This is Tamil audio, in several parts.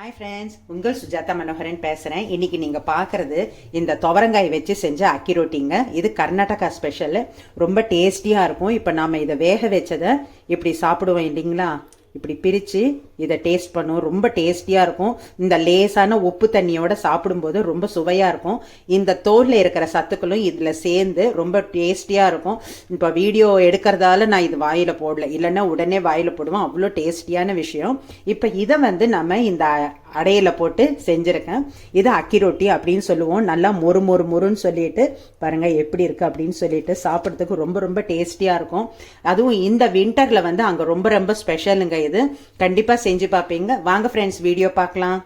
ஹாய் ஃப்ரெண்ட்ஸ் உங்கள் சுஜாதா மனோகரன் பேசுகிறேன் இன்னைக்கு நீங்கள் பார்க்குறது இந்த துவரங்காய் வச்சு செஞ்ச அக்கி ரொட்டிங்க. இது கர்நாடகா ஸ்பெஷல் ரொம்ப டேஸ்டியாக இருக்கும். இப்போ நாம் இதை வேக வச்சதை இப்படி சாப்பிடுவோம் இல்லைங்களா? இப்படி பிரித்து இதை டேஸ்ட் பண்ணுவோம் ரொம்ப டேஸ்டியாக இருக்கும். இந்த லேசான உப்பு தண்ணியோட சாப்பிடும்போது ரொம்ப சுவையாக இருக்கும். இந்த தோலில் இருக்கிற சத்துக்களும் இதில் சேர்ந்து ரொம்ப டேஸ்டியாக இருக்கும். இப்போ வீடியோ எடுக்கிறதால நான் இது வாயில் போடல. இல்லைன்னா உடனே வாயில் போடுவோம் அவ்வளோ டேஸ்டியான விஷயம். இப்போ இதை வந்து நம்ம இந்த அடையில் போட்டு செஞ்சுருக்கேன். இது அக்கி ரொட்டி அப்படின்னு சொல்லுவோம். நல்லா மொறு மொறு மொறுன்னு சொல்லிட்டு பாருங்கள் எப்படி இருக்குது அப்படின்னு சொல்லிட்டு சாப்பிட்றதுக்கு ரொம்ப ரொம்ப டேஸ்டியாக இருக்கும். அதுவும் இந்த வின்டரில் வந்து அங்கே ரொம்ப ரொம்ப ஸ்பெஷலுங்க இது. கண்டிப்பாக செஞ்சு பார்ப்பீங்க வாங்க ஃப்ரெண்ட்ஸ் வீடியோ பார்க்கலாம்.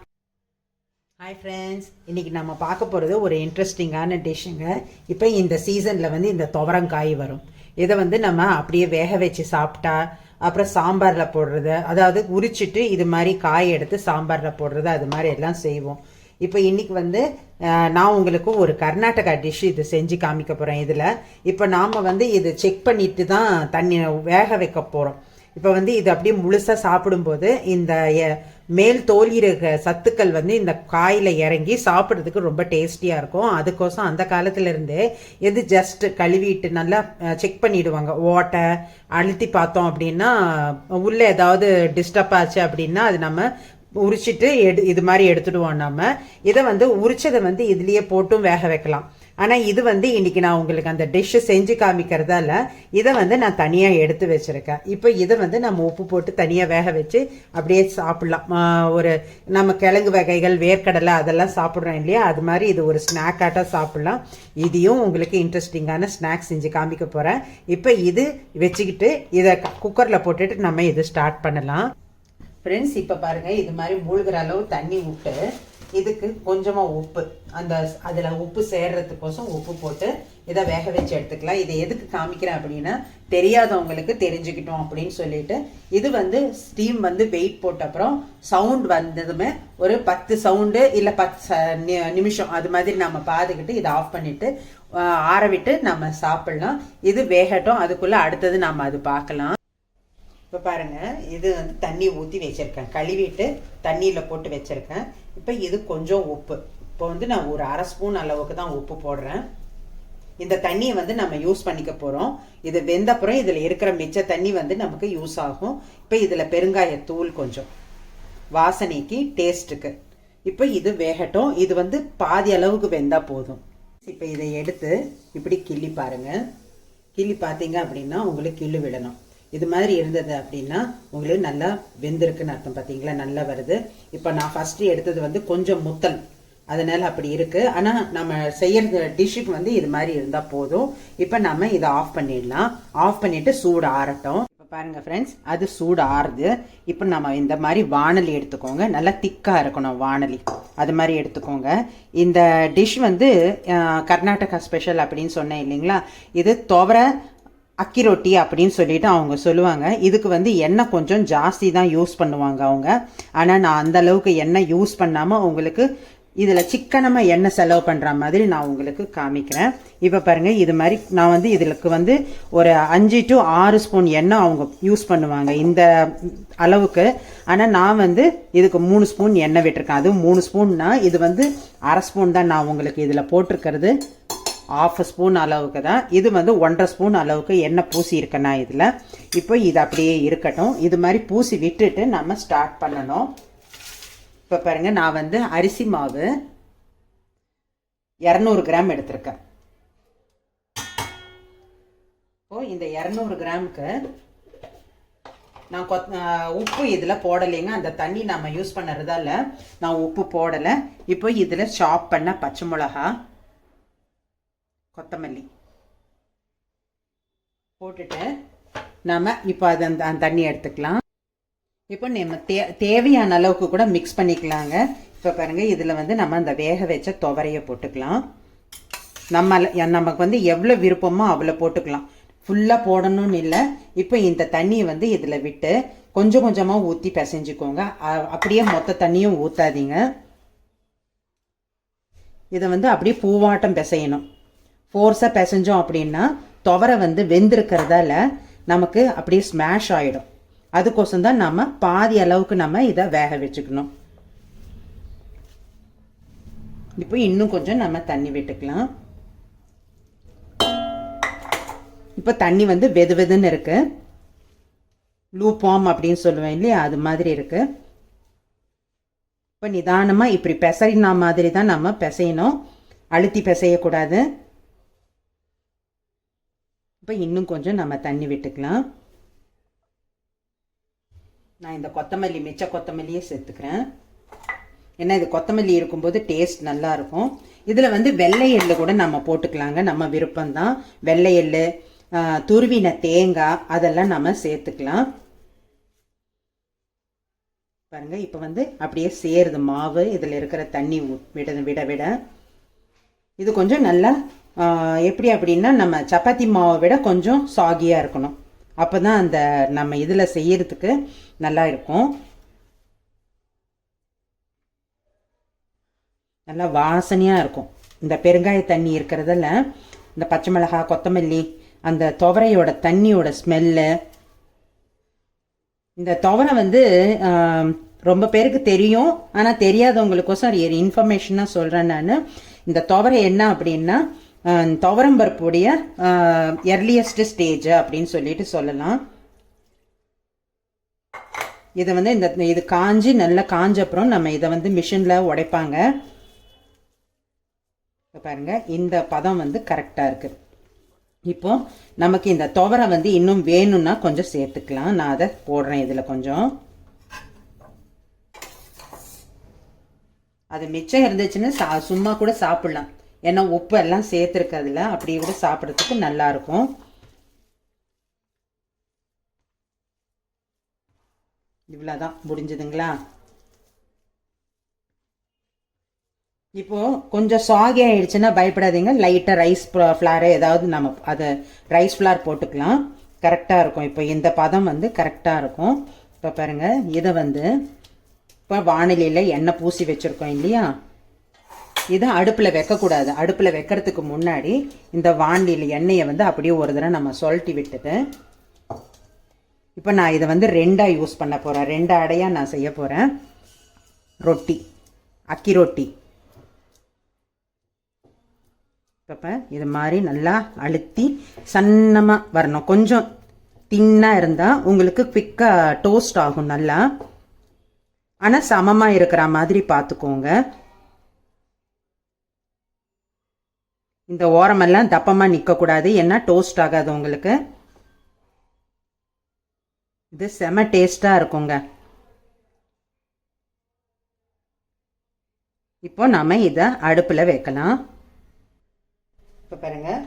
ஹாய் ஃப்ரெண்ட்ஸ் இன்னைக்கு நம்ம பார்க்க போகிறது ஒரு இன்ட்ரெஸ்டிங்கான டிஷ்ஷுங்க இப்போ இந்த சீசனில் வந்து இந்த துவரங்காய் வரும். இதை வந்து நம்ம அப்படியே வேக வச்சு சாப்பிட்டா அப்புறம் சாம்பாரில் போடுறது அதாவது உரிச்சிட்டு இது மாதிரி காய் எடுத்து சாம்பாரில் போடுறது அது மாதிரி எல்லாம் செய்வோம். இப்போ இன்னைக்கு வந்து நான் உங்களுக்கு ஒரு கர்நாடகா டிஷ் இது செஞ்சு காமிக்க போகிறேன் இதில். இப்போ நாம் வந்து இது செக் பண்ணிட்டு தான் தண்ணி வேக வைக்க போகிறோம் இப்போ வந்து இது அப்படியே முழுசாக சாப்பிடும்போது இந்த எ- மேல் தோல் சத்துக்கள் வந்து இந்த காயில் இறங்கி சாப்பிட்றதுக்கு ரொம்ப டேஸ்டியாக இருக்கும். அதுக்கோசம் அந்த காலத்துல எது ஜஸ்ட் கழுவிட்டு நல்லா செக் பண்ணிடுவாங்க. ஓட்டை அழுத்தி பார்த்தோம் அப்படின்னா உள்ளே ஏதாவது டிஸ்டர்ப் ஆச்சு அப்படின்னா அது நம்ம உரிச்சிட்டு எடு இது மாதிரி எடுத்துடுவோம் நம்ம இதை வந்து உரிச்சதை வந்து இதுலேயே போட்டும் வேக வைக்கலாம். ஆனால் இது வந்து இன்றைக்கி நான் உங்களுக்கு அந்த டிஷ்ஷை செஞ்சு காமிக்கிறதால இதை வந்து நான் தனியாக எடுத்து வச்சுருக்கேன். இப்போ இதை வந்து நம்ம உப்பு போட்டு தனியாக வேக வச்சு அப்படியே சாப்பிட்லாம். ஒரு நம்ம கிழங்கு வகைகள் வேர்க்கடலை அதெல்லாம் சாப்பிட்றோம் இல்லையா? அது மாதிரி இது ஒரு ஸ்நாக் ஆட்டா சாப்பிட்லாம். இதையும் உங்களுக்கு இன்ட்ரெஸ்டிங்கான ஸ்நாக்ஸ் செஞ்சு காமிக்க போகிறேன் இப்போ இது வச்சுக்கிட்டு இதை குக்கரில் போட்டுட்டு நம்ம இது ஸ்டார்ட் பண்ணலாம். ஃப்ரெண்ட்ஸ் இப்போ பாருங்கள் இது மாதிரி மூழ்கிற அளவு தண்ணி விட்டு இதுக்கு கொஞ்சமாக உப்பு. அந்த அதில் உப்பு சேர்றதுக்கோசம் உப்பு போட்டு இதை வேக வச்சு எடுத்துக்கலாம். இதை எதுக்கு காமிக்கிறேன் அப்படின்னா தெரியாதவங்களுக்கு தெரிஞ்சுக்கிட்டோம் அப்படின்னு சொல்லிட்டு இது வந்து ஸ்டீம் வந்து வெயிட் போட்ட அப்புறம் சவுண்ட் வந்ததுமே ஒரு பத்து சவுண்டு இல்லை பத்து ச- நி- நிமிஷம் அது மாதிரி நம்ம பார்த்துக்கிட்டு இதை ஆஃப் பண்ணிட்டு ஆற விட்டு நம்ம சாப்பிட்லாம். இது வேகட்டும். அதுக்குள்ளே அடுத்தது நம்ம அது பார்க்கலாம். இப்போ பாருங்கள் இது வந்து தண்ணி ஊற்றி வச்சுருக்கேன். கழுவிட்டு தண்ணியில் போட்டு வச்சுருக்கேன். இப்போ இது கொஞ்சம் உப்பு. இப்போ வந்து நான் ஒரு அரை ஸ்பூன் அளவுக்கு தான் உப்பு போடுறேன். இந்த தண்ணியை வந்து நம்ம யூஸ் பண்ணிக்க போகிறோம் இது வெந்தப்புறம் இதில் இருக்கிற மிச்ச தண்ணி வந்து நமக்கு யூஸ் ஆகும். இப்போ இதில் பெருங்காயத்தூள் கொஞ்சம். வாசனைக்கு டேஸ்ட்டுக்கு. இப்போ இது வேகட்டும். இது வந்து பாதி அளவுக்கு வெந்தா போதும். இப்போ இதை எடுத்து இப்படி கிள்ளி பாருங்கள் கிள்ளி பார்த்தீங்க அப்படின்னா உங்களுக்கு கிள்ளு விடணும். இது மாதிரி இருந்தது அப்படின்னா உங்களுக்கு நல்லா வெந்திருக்குன்னு அர்த்தம் பார்த்தீங்களா நல்லா வருது. இப்போ நான் ஃபஸ்ட்டு எடுத்தது வந்து கொஞ்சம் முத்தல். அதனால் அப்படி இருக்குது ஆனால் நம்ம செய்யறது டிஷ்ஷுக்கு வந்து இது மாதிரி இருந்தால் போதும். இப்போ நம்ம இதை ஆஃப் பண்ணிடலாம். ஆஃப் பண்ணிவிட்டு சூடு ஆறட்டும். இப்போ பாருங்கள் ஃப்ரெண்ட்ஸ் அது சூடு ஆறுது. இப்போ நம்ம இந்த மாதிரி வானலி எடுத்துக்கோங்க. நல்லா திக்காக இருக்கணும் வானலி. அது மாதிரி எடுத்துக்கோங்க. இந்த டிஷ் வந்து கர்நாடகா ஸ்பெஷல் அப்படின்னு சொன்னேன் இல்லைங்களா? இது துவர அக்கி ரொட்டி அப்படின்னு சொல்லிட்டு அவங்க சொல்லுவாங்க. இதுக்கு வந்து எண்ணெய் கொஞ்சம் ஜாஸ்தி தான் யூஸ் பண்ணுவாங்க அவங்க. ஆனால் நான் அந்த அளவுக்கு எண்ணெய் யூஸ் பண்ணாமல் உங்களுக்கு இதில் சிக்கனமாக எண்ணெய் செலவு பண்ணுற மாதிரி நான் உங்களுக்கு காமிக்கிறேன். இப்போ பாருங்கள் இது மாதிரி நான் வந்து இதுக்கு வந்து ஒரு அஞ்சு டு ஆறு ஸ்பூன் எண்ணெய் அவங்க யூஸ் பண்ணுவாங்க இந்த அளவுக்கு. ஆனால் நான் வந்து இதுக்கு மூணு ஸ்பூன் எண்ணெய் விட்டிருக்கேன். அதுவும் மூணு ஸ்பூன்னா இது வந்து அரை ஸ்பூன் தான் நான் உங்களுக்கு இதில் போட்டிருக்கிறது. ஆஃப் ஸ்பூன் அளவுக்கு தான். இது வந்து ஒன்றரை ஸ்பூன் அளவுக்கு எண்ணெய் பூசி இருக்கேன் இதில். இப்போ இது அப்படியே இருக்கட்டும். இது மாதிரி பூசி விட்டுட்டு நம்ம ஸ்டார்ட் பண்ணணும். இப்போ பாருங்கள் நான் வந்து அரிசி மாவு இரநூறு கிராம் எடுத்திருக்கேன். இப்போ இந்த இரநூறு கிராமுக்கு நான் கொத் உப்பு இதில் போடலைங்க. அந்த தண்ணி நம்ம யூஸ் பண்ணுறதால நான் உப்பு போடலை. இப்போ இதில் சாப் பண்ண பச்சை மிளகா கொத்தமல்லி. போட்டுட்டு நம்ம இப்போ அது அந்த தண்ணி எடுத்துக்கலாம். இப்போ நம்ம தே தேவையான அளவுக்கு கூட மிக்ஸ் பண்ணிக்கலாங்க. இப்போ பாருங்கள் இதில் வந்து நம்ம அந்த வேக வச்ச துவரையை போட்டுக்கலாம். நம்ம நமக்கு வந்து எவ்வளோ விருப்பமோ அவ்வளோ போட்டுக்கலாம். ஃபுல்லாக போடணும்னு இல்லை. இப்போ இந்த தண்ணியை வந்து இதில் விட்டு கொஞ்சம் கொஞ்சமாக ஊற்றி பிசைஞ்சுக்கோங்க. அப்படியே மொத்த தண்ணியும் ஊற்றாதீங்க இதை வந்து அப்படியே பூவாட்டம் பிசையணும். ஃபோர்ஸாக பிசைஞ்சோம் அப்படின்னா துவரை வந்து வெந்திருக்கிறதால நமக்கு அப்படியே ஸ்மாஷ் ஆகிடும் அதுக்கோசம் தான் நம்ம பாதி அளவுக்கு நம்ம இதை வேக வச்சுக்கணும். இப்போ இன்னும் கொஞ்சம் நம்ம தண்ணி விட்டுக்கலாம். இப்போ தண்ணி வந்து வெது வெதுன்னு இருக்கு. லூபாம் அப்படின்னு சொல்லுவேன் இல்லையா? அது மாதிரி இருக்கு. இப்போ நிதானமாக இப்படி பிசைனா மாதிரி தான் நம்ம பிசையணும். அழுத்தி பிசையக்கூடாது. இப்போ இன்னும் கொஞ்சம் நம்ம தண்ணி விட்டுக்கலாம். நான் இந்த கொத்தமல்லி மிச்ச கொத்தமல்லியே சேர்த்துக்கிறேன். ஏன்னா இது கொத்தமல்லி இருக்கும்போது டேஸ்ட் நல்லா இருக்கும். இதில் வந்து வெள்ளை எள்ளு கூட நம்ம போட்டுக்கலாங்க. நம்ம விருப்பம்தான். வெள்ளை எள்ளு துருவின தேங்காய் அதெல்லாம் நம்ம சேர்த்துக்கலாம். பாருங்கள் இப்போ வந்து அப்படியே சேருது மாவு. இதில் இருக்கிற தண்ணி விட விட விட. இது கொஞ்சம் நல்லா எப்படி அப்படின்னா நம்ம சப்பாத்தி மாவை விட கொஞ்சம் சாகியாக இருக்கணும். அப்போ தான் அந்த நம்ம இதில் செய்யறதுக்கு நல்லா இருக்கும். நல்லா வாசனையாக இருக்கும். இந்த பெருங்காய தண்ணி இருக்கிறதில் இந்த பச்சை மிளகாய் கொத்தமல்லி அந்த துவரையோட தண்ணியோட ஸ்மெல்லு இந்த துவரை வந்து ரொம்ப பேருக்கு தெரியும். ஆனால் தெரியாதவங்களுக்கோசம் இன்ஃபர்மேஷனாக சொல்கிறேன் நான். இந்த துவரை என்ன அப்படின்னா துவரம்பருப்புடைய எர்லியஸ்ட் ஸ்டேஜ் அப்படின்னு சொல்லிட்டு சொல்லலாம். இதை வந்து இந்த இது காஞ்சி நல்லா காஞ்ச அப்புறம் நம்ம இதை வந்து மிஷினில் உடைப்பாங்க. பாருங்கள் பாருங்க இந்த பதம் வந்து கரெக்டாக இருக்கு. இப்போ நமக்கு இந்த துவரை வந்து இன்னும் வேணும்னா கொஞ்சம் சேர்த்துக்கலாம். நான் அதை போடுறேன் இதில் கொஞ்சம். அது மிச்சம் இருந்துச்சுன்னு சா சும்மா கூட சாப்பிடலாம். ஏன்னா உப்பு எல்லாம் சேர்த்துருக்கிறதுல அப்படியே கூட சாப்பிட்றதுக்கு நல்லா இருக்கும் இவ்வளோதான் முடிஞ்சதுங்களா? இப்போது கொஞ்சம் சாகி ஆகிடுச்சுன்னா பயப்படாதீங்க. லைட்டாக ரைஸ் ஃப்ளாரே ஏதாவது நம்ம அதை ரைஸ் ஃப்ளார் போட்டுக்கலாம். கரெக்டாக இருக்கும். இப்போ இந்த பதம் வந்து கரெக்டாக இருக்கும். இப்போ பாருங்க இதை வந்து இப்போ வானிலையில் எண்ணெய் பூசி வச்சுருக்கோம் இல்லையா? இதை அடுப்பில் வைக்கக்கூடாது. அடுப்பில் வைக்கிறதுக்கு முன்னாடி இந்த வாண்டியில் எண்ணெயை வந்து அப்படியே ஒரு தடவை நம்ம சொல்லிட்டு விட்டுட்டு இப்போ நான் இதை வந்து ரெண்டாக யூஸ் பண்ண போகிறேன் ரெண்டு அடையாக நான் செய்ய போகிறேன் ரொட்டி அக்கி ரொட்டி. இப்போ இது மாதிரி நல்லா அழுத்தி சன்னமாக வரணும். கொஞ்சம் தின்னாக இருந்தால் உங்களுக்கு குவிக்காக டோஸ்ட் ஆகும் நல்லா. ஆனால் சமமாக இருக்கிற மாதிரி பார்த்துக்கோங்க. இந்த ஓரமெல்லாம் தப்பமாக நிற்கக்கூடாது ஏன்னா டோஸ்ட் ஆகாது உங்களுக்கு. இது செம டேஸ்டாக இருக்குங்க. இப்போ நாம் இதை அடுப்பில் வைக்கலாம். இப்போ பாருங்கள்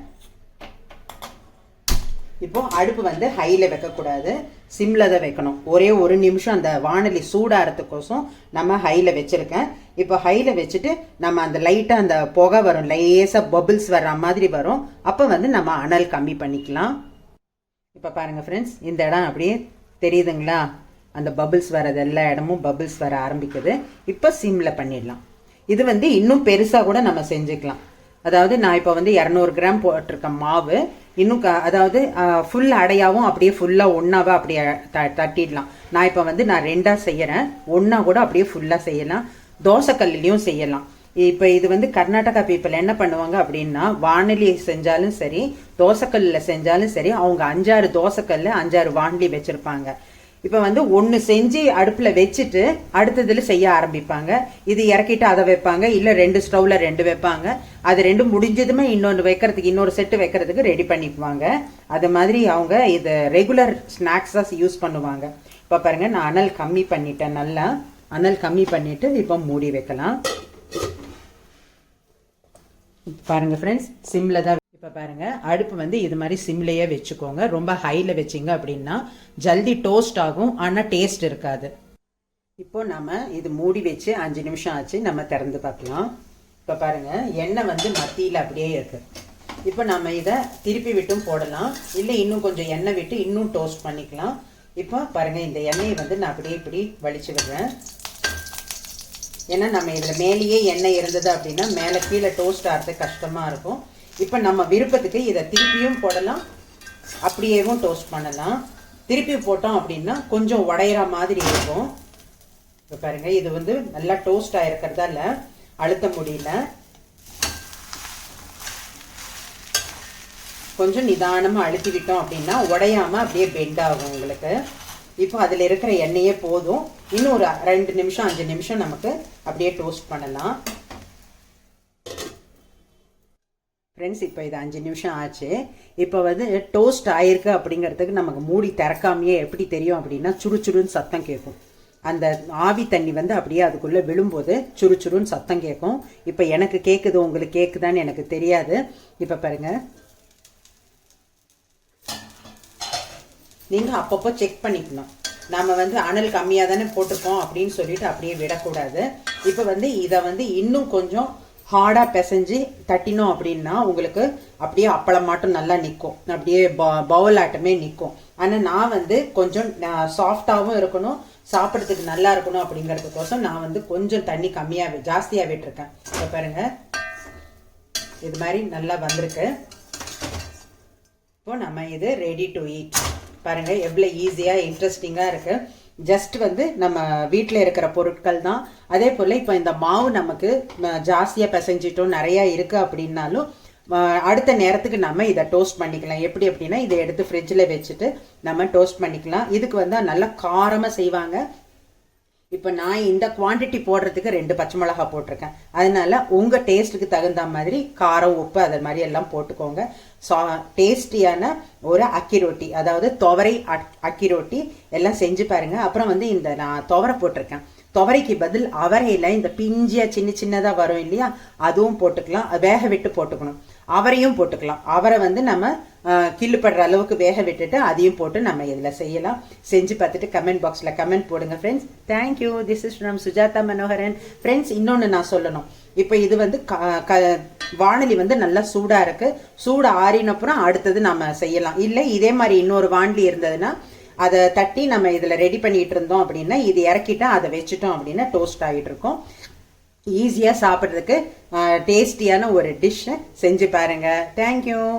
இப்போ அடுப்பு வந்து ஹையில் வைக்கக்கூடாது. சிம்மில் தான் வைக்கணும். ஒரே ஒரு நிமிஷம் அந்த வானொலி சூடாகிறதுக்கோசம் நம்ம ஹையில் வச்சுருக்கேன். இப்போ ஹையில் வச்சுட்டு நம்ம அந்த லைட்டாக அந்த புகை வரும். லேசாக பபிள்ஸ் வர்ற மாதிரி வரும். அப்போ வந்து நம்ம அனல் கம்மி பண்ணிக்கலாம். இப்போ பாருங்கள் ஃப்ரெண்ட்ஸ் இந்த இடம் அப்படியே தெரியுதுங்களா? அந்த பபிள்ஸ் வர்றது எல்லா இடமும் பபிள்ஸ் வர ஆரம்பிக்குது. இப்போ சிம்மில் பண்ணிடலாம். இது வந்து இன்னும் பெருசாக கூட நம்ம செஞ்சுக்கலாம். அதாவது நான் இப்போ வந்து இரநூறு கிராம் போட்டிருக்கேன் மாவு. இன்னும் க அதாவது ஃபுல் அடையாவும் அப்படியே ஃபுல்லாக ஒன்றாவே அப்படியே த தட்டிடலாம். நான் இப்போ வந்து நான் ரெண்டாக செய்கிறேன் ஒன்றா கூட அப்படியே ஃபுல்லாக செய்யலாம். தோசைக்கல்லையும் செய்யலாம். இப்போ இது வந்து கர்நாடகா பீப்புள் என்ன பண்ணுவாங்க அப்படின்னா வானொலி செஞ்சாலும் சரி தோசைக்கல்லில் செஞ்சாலும் சரி அவங்க அஞ்சாறு தோசைக்கல்ல அஞ்சாறு வானொலி வச்சுருப்பாங்க. இப்போ வந்து ஒன்று செஞ்சு அடுப்பில் வச்சுட்டு அடுத்ததுல செய்ய ஆரம்பிப்பாங்க. இது இறக்கிட்டு அதை வைப்பாங்க. இல்லை ரெண்டு ஸ்டவ்வில் ரெண்டு வைப்பாங்க. அது ரெண்டு முடிஞ்சதுமே இன்னொன்று வைக்கிறதுக்கு இன்னொரு செட்டு வைக்கிறதுக்கு ரெடி பண்ணிக்குவாங்க. அது மாதிரி அவங்க இது ரெகுலர் ஸ்நாக்ஸாக யூஸ் பண்ணுவாங்க. இப்போ பாருங்க நான் அனல் கம்மி பண்ணிட்டேன் நல்லா. அனல் கம்மி பண்ணிட்டு இப்போ மூடி வைக்கலாம். பாருங்க ஃப்ரெண்ட்ஸ் சிம்ல தான் இப்போ பாருங்கள் அடுப்பு வந்து இது மாதிரி சிம்லேயே வச்சுக்கோங்க. ரொம்ப ஹையில் வச்சிங்க அப்படின்னா ஜல்தி டோஸ்ட் ஆகும் ஆனால் டேஸ்ட் இருக்காது. இப்போ நம்ம இது மூடி வச்சு அஞ்சு நிமிஷம் ஆச்சு நம்ம திறந்து பார்க்கலாம். இப்போ பாருங்க எண்ணெய் வந்து மத்தியில் அப்படியே இருக்குது இப்போ நம்ம இதை திருப்பி விட்டும் போடலாம். இல்லை இன்னும் கொஞ்சம் எண்ணெய் விட்டு இன்னும் டோஸ்ட் பண்ணிக்கலாம். இப்போ பாருங்கள் இந்த எண்ணெயை வந்து நான் அப்படியே இப்படி வலிச்சு விடுறேன். ஏன்னா நம்ம இதில் மேலேயே எண்ணெய் இருந்தது அப்படின்னா மேலே கீழே டோஸ்ட் ஆகிறது கஷ்டமாக இருக்கும். இப்போ நம்ம விருப்பத்துக்கு இதை திருப்பியும் போடலாம். அப்படியேவும் டோஸ்ட் பண்ணலாம். திருப்பி போட்டோம் அப்படின்னா கொஞ்சம் உடையிற மாதிரி இருக்கும். இப்போ பாருங்கள் இது வந்து நல்லா டோஸ்ட் ஆகிருக்கிறதால அழுத்த முடியல. கொஞ்சம் நிதானமாக அழுத்தி விட்டோம் அப்படின்னா உடையாமல் அப்படியே பெண்ட் ஆகும் உங்களுக்கு. இப்போ அதில் இருக்கிற எண்ணெயே போதும். இன்னும் ஒரு ரெண்டு நிமிஷம் அஞ்சு நிமிஷம் நமக்கு அப்படியே டோஸ்ட் பண்ணலாம். ஃப்ரெண்ட்ஸ் இப்போ இது அஞ்சு நிமிஷம் ஆச்சு. இப்போ வந்து டோஸ்ட் ஆயிருக்கு அப்படிங்கிறதுக்கு நமக்கு மூடி திறக்காமையே எப்படி தெரியும் அப்படின்னா சுறுச்சுறுன்னு சத்தம் கேட்கும். அந்த ஆவி தண்ணி வந்து அப்படியே அதுக்குள்ளே விழும்போது சுறுச்சுறுன்னு சத்தம் கேட்கும். இப்போ எனக்கு கேட்குது உங்களுக்கு கேட்குதான்னு எனக்கு தெரியாது. இப்போ பாருங்க. நீங்கள் அப்பப்போ செக் பண்ணிக்கணும். நம்ம வந்து அனல் கம்மியாக தானே போட்டிருக்கோம் அப்படின்னு சொல்லிட்டு அப்படியே விடக்கூடாது. இப்போ வந்து இதை வந்து இன்னும் கொஞ்சம் ஹார்டாக பிசைஞ்சு தட்டினோம் அப்படின்னா உங்களுக்கு அப்படியே அப்பளம் மட்டும் நல்லா நிற்கும் அப்படியே பவுல் ஆட்டமே நிற்கும் ஆனால் நான் வந்து கொஞ்சம் சாஃப்டாகவும் இருக்கணும் சாப்பிட்றதுக்கு நல்லா இருக்கணும் அப்படிங்கிறதுக்கோசம் நான் வந்து கொஞ்சம் தண்ணி கம்மியாக ஜாஸ்தியாக விட்டுருக்கேன். இப்போ பாருங்கள் இது மாதிரி நல்லா வந்திருக்கு. இப்போ நம்ம இது ரெடி டு ஈட் பாருங்கள் எவ்வளோ ஈஸியாக இன்ட்ரெஸ்டிங்காக இருக்குது ஜஸ்ட் வந்து நம்ம வீட்டில் இருக்கிற பொருட்கள் தான். அதே போல் இப்போ இந்த மாவு நமக்கு ஜாஸ்தியாக பிசைஞ்சிட்டோம் நிறையா இருக்குது அப்படின்னாலும் அடுத்த நேரத்துக்கு நம்ம இதை டோஸ்ட் பண்ணிக்கலாம். எப்படி அப்படின்னா இதை எடுத்து ஃப்ரிட்ஜில் வச்சுட்டு நம்ம டோஸ்ட் பண்ணிக்கலாம். இதுக்கு வந்து நல்லா காரமாக செய்வாங்க. இப்போ நான் இந்த குவாண்டிட்டி போடுறதுக்கு ரெண்டு பச்சை மிளகா போட்டிருக்கேன். அதனால உங்கள் டேஸ்ட்டுக்கு தகுந்த மாதிரி காரம் உப்பு அது மாதிரி எல்லாம் போட்டுக்கோங்க. சா டேஸ்டியான ஒரு அக்கி ரொட்டி அதாவது துவரை அக்- அக்கி ரொட்டி எல்லாம் செஞ்சு பாருங்க. அப்புறம் வந்து இந்த நான் துவரை போட்டிருக்கேன். துவரைக்கு பதில் அவரையில் இந்த பிஞ்சியா சின்ன சின்னதாக வரும் இல்லையா அதுவும் போட்டுக்கலாம். வேக விட்டு போட்டுக்கணும். அவரையும் போட்டுக்கலாம். அவரை வந்து நம்ம கிள்ளுப்படுற அளவுக்கு வேக விட்டுட்டு அதையும் போட்டு நம்ம இதில் செய்யலாம். செஞ்சு பார்த்துட்டு கமெண்ட் பாக்ஸில் கமெண்ட் போடுங்க friends thank you this is from Sujatha Manoharan friends இன்னொன்று நான் சொல்லணும். இப்போ இது வந்து க- க- வந்து நல்லா சூடாக இருக்குது சூடு ஆறினப்புறம் அடுத்தது நம்ம செய்யலாம். இல்லை இதே மாதிரி இன்னொரு வாணலி இருந்ததுன்னா அதை தட்டி நம்ம இதில் ரெடி பண்ணிகிட்டு இருந்தோம் அப்படின்னா இது இறக்கிட்டா அதை வச்சுட்டோம் அப்படின்னா டோஸ்ட் ஆகிட்டு இருக்கும். ஈஸியாக சாப்பிட்றதுக்கு டேஸ்டியான ஒரு டிஷ்ஷை செஞ்சு பாருங்கள் தேங்க்யூ